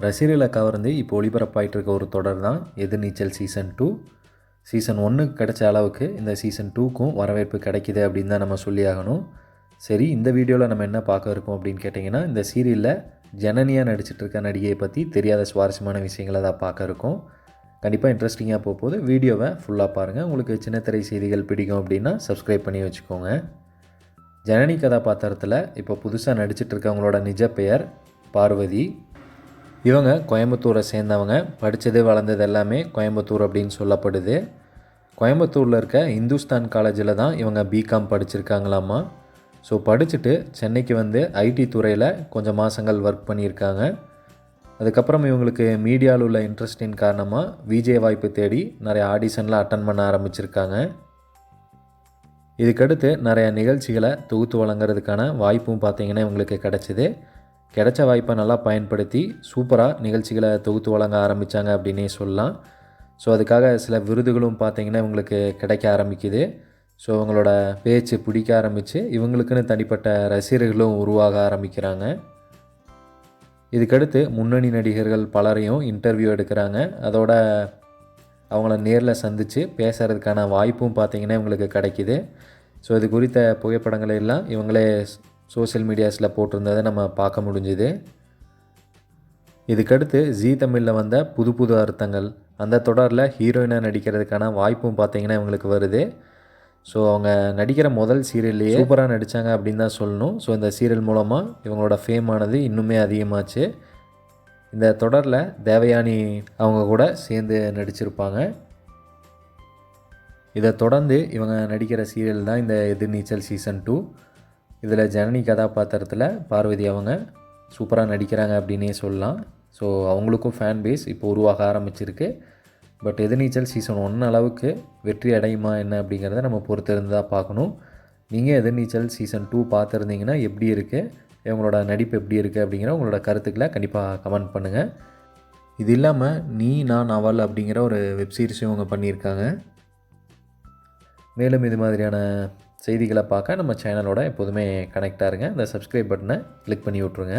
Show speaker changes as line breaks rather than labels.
ரசிகர்களை கவர்ந்து இப்போ ஒளிபரப்பாயிட்டு இருக்க ஒரு தொடர் தான் எதிர்நீச்சல் சீசன் டூ. சீசன் ஒன்றுக்கு கிடைச்ச அளவுக்கு இந்த சீசன் டூக்கும் வரவேற்பு கிடைக்கிது அப்படின்னு தான் நம்ம சொல்லி ஆகணும். சரி இந்த வீடியோவில் நம்ம என்ன பார்க்க இருக்கோம் அப்படின்னு கேட்டிங்கன்னா இந்த சீரியலில் ஜனனியாக நடிச்சிட்டு இருக்க நடிகையை பற்றி தெரியாத சுவாரஸ்யமான விஷயங்களை தான் பார்க்க இருக்கோம். கண்டிப்பாக இன்ட்ரெஸ்டிங்காக போக போது வீடியோவை ஃபுல்லாக பாருங்கள் உங்களுக்கு சின்னத்திரை செய்திகள் பிடிக்கும் அப்படின்னா சப்ஸ்கிரைப் பண்ணி வச்சுக்கோங்க. ஜனனி கதாபாத்திரத்தில் இப்போ புதுசாக நடிச்சிட்டு இருக்கவங்களோட நிஜ பெயர் பார்வதி. இவங்க கோயம்புத்தூரை சேர்ந்தவங்க. படித்தது வளர்ந்தது எல்லாமே கோயம்புத்தூர் அப்படின்னு சொல்லப்படுது. கோயம்புத்தூரில் இருக்க இந்துஸ்தான் காலேஜில் தான் இவங்க பிகாம் படிச்சிருக்காங்களாமா. ஸோ படிச்சுட்டு சென்னைக்கு வந்து ஐடி துறையில் கொஞ்சம் மாதங்கள் ஒர்க் பண்ணியிருக்காங்க. அதுக்கப்புறம் இவங்களுக்கு மீடியாவில் உள்ள இன்ட்ரெஸ்டின் காரணமாக விஜய் வாய்ப்பு தேடி நிறைய ஆடிஷன்லாம் அட்டன் பண்ண ஆரம்பிச்சிருக்காங்க. இதுக்கடுத்து நிறைய நிகழ்ச்சிகளை தொகுத்து வழங்குறதுக்கான வாய்ப்பும் பார்த்திங்கன்னா இவங்களுக்கு கிடச்சிது. கிடைச்ச வாய்ப்பை நல்லா பயன்படுத்தி சூப்பராக நிகழ்ச்சிகளை தொகுத்து வழங்க ஆரம்பித்தாங்க அப்படின்னே சொல்லலாம். ஸோ அதுக்காக சில விருதுகளும் பார்த்தீங்கன்னா இவங்களுக்கு கிடைக்க ஆரம்பிக்குது. ஸோ இவங்களோட பேச்சு பிடிக்க ஆரம்பித்து இவங்களுக்குன்னு தனிப்பட்ட ரசிகர்களும் உருவாக ஆரம்பிக்கிறாங்க. இதுக்கடுத்து முன்னணி நடிகர்கள் பலரையும் இன்டர்வியூ எடுக்கிறாங்க. அதோட அவங்கள நேரில் சந்தித்து பேசுகிறதுக்கான வாய்ப்பும் பார்த்திங்கன்னா இவங்களுக்கு கிடைக்கிது. ஸோ இது குறித்த புகைப்படங்களை எல்லாம் இவங்களே சோஷியல் மீடியாஸில் போட்டிருந்ததை நம்ம பார்க்க முடிஞ்சுது. இதுக்கடுத்து ஜீ தமிழில் வந்த புது புது அர்த்தங்கள் அந்த தொடரில் ஹீரோயினாக நடிக்கிறதுக்கான வாய்ப்பும் பார்த்திங்கன்னா இவங்களுக்கு வருது. ஸோ அவங்க நடிக்கிற முதல் சீரியல்லையே சூப்பராக நடித்தாங்க அப்படின்னு தான் சொல்லணும். ஸோ இந்த சீரியல் மூலமாக இவங்களோட ஃபேம் ஆனது இன்னுமே அதிகமாச்சு. இந்த தொடரில் தேவயானி அவங்க கூட சேர்ந்து நடிச்சிருப்பாங்க. இதை தொடர்ந்து இவங்க நடிக்கிற சீரியல் தான் இந்த எதிர்நீச்சல் சீசன் டூ. இதில் ஜனனி கதாபாத்திரத்தில் பார்வதி அவங்க சூப்பராக நடிக்கிறாங்க அப்படின்னே சொல்லலாம். ஸோ அவங்களுக்கும் ஃபேன் பேஸ் இப்போ உருவாக ஆரம்பிச்சிருக்கு. பட் எதிர்நீச்சல் சீசன் ஒன் அளவுக்கு வெற்றி அடையுமா என்ன அப்படிங்கிறத நம்ம பொறுத்திருந்து தான் பார்க்கணும். நீங்கள் எதிர்நீச்சல் சீசன் டூ பார்த்துருந்தீங்கன்னா எப்படி இருக்குது இவங்களோட நடிப்பு எப்படி இருக்குது அப்படிங்கிற உங்களோட கருத்துக்களை கண்டிப்பாக கமெண்ட் பண்ணுங்கள் இது இல்லாமல் நீ நான் அவள் அப்படிங்கிற ஒரு வெப்சீரிஸும் இவங்க பண்ணியிருக்காங்க. மேலும் இது மாதிரியான செய்திகளை பார்க்க நம்ம சேனலோட எப்போதுமே கனெக்டாக இருங்க. இந்த சப்ஸ்கிரைப் பட்டனை கிளிக் பண்ணி விட்ருங்க